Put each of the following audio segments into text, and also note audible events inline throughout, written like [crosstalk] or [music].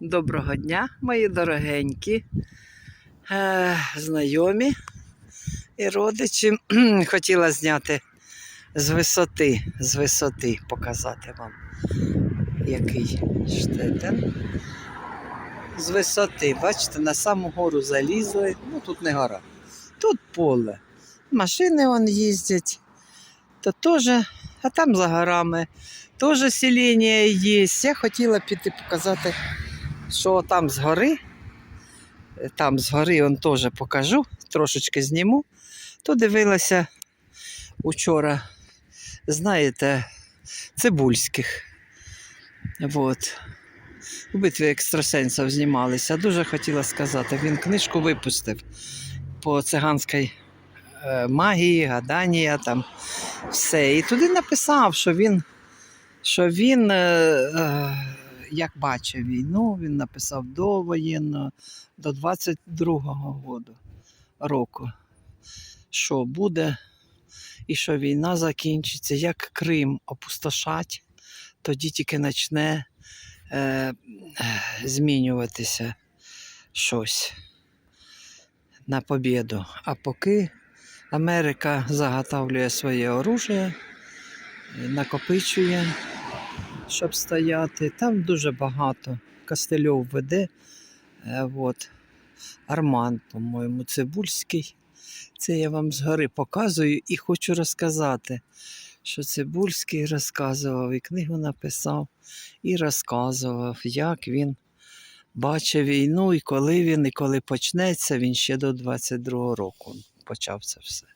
Доброго дня, мої дорогенькі, е, знайомі і родичі. [clears throat] Хотіла зняти з висоти, з висоти показати вам, який штетен. З висоти, бачите, на саму гору залізли. Ну тут не гора, тут поле. Машини вон їздять, то теж, а там за горами теж селення є. Я хотіла піти показати, що там згори, е, там згори он теж покажу, трошечки зніму. То дивилася учора, знаєте, цибульських. Вот. У битві екстрасенсів знімалися. Дуже хотіла сказати, він книжку випустив по циганській е, магії, гадання, там все. І туди написав, що він, що він е, е, як бачив війну, він написав до воєнного, до 22-го году, року, що буде, і що війна закінчиться, як Крим опустошать, тоді тільки почне е, змінюватися щось на побіду. А поки Америка заготовлює своє оружие, накопичує, щоб стояти. Там дуже багато. Костельов веде. От. Арман, по-моєму, Цибульський. Це я вам згори показую і хочу розказати, що Цибульський розказував, і книгу написав, і розказував, як він бачив війну, і коли він, і коли почнеться, він ще до 22-го року почав це все.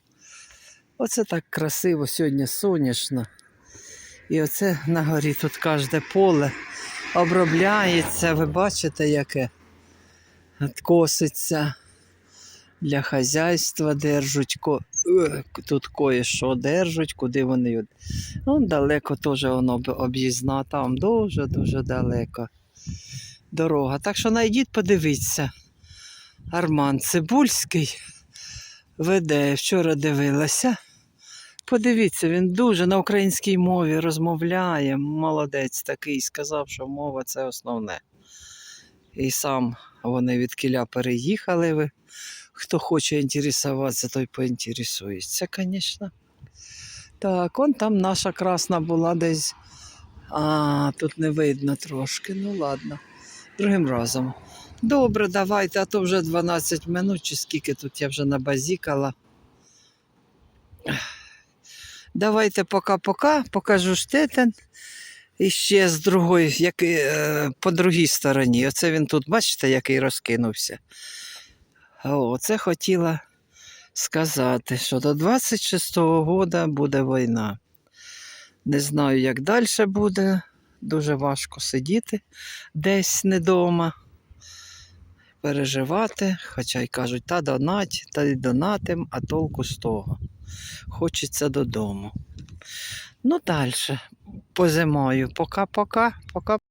Оце так красиво, сьогодні сонячно. І оце на горі тут кожне поле обробляється. Ви бачите, яке коситься для хазяйства держуть. е, Тут кое-що держуть, куди вони. Ну, далеко теж воно об- об'їзна, там дуже-дуже далеко дорога. Так що найдіть, подивіться. Арман Цибульський веде, вчора дивилася. Подивіться, він дуже на українській мові розмовляє. Молодець такий, сказав, що мова це основне. І сам вони від кіля переїхали. Ви. Хто хоче інтересуватися, той поінтересується, звісно. Так, он там наша красна була десь. А, тут не видно трошки. Ну ладно. Другим разом. Добре, давайте, а то вже 12 минут, чи скільки тут я вже набазікала. Давайте пока-пока, покажу штетен. І ще з другої, як, е, по другій стороні. Оце він тут, бачите, який розкинувся. О, це хотіла сказати, що до 26-го года буде війна. Не знаю, як далі буде. Дуже важко сидіти десь не вдома, переживати, хоча й кажуть, та донать, та й донатим, а толку з того. Хочеться додому. Ну, далі, по зимою. Пока-пока, пока.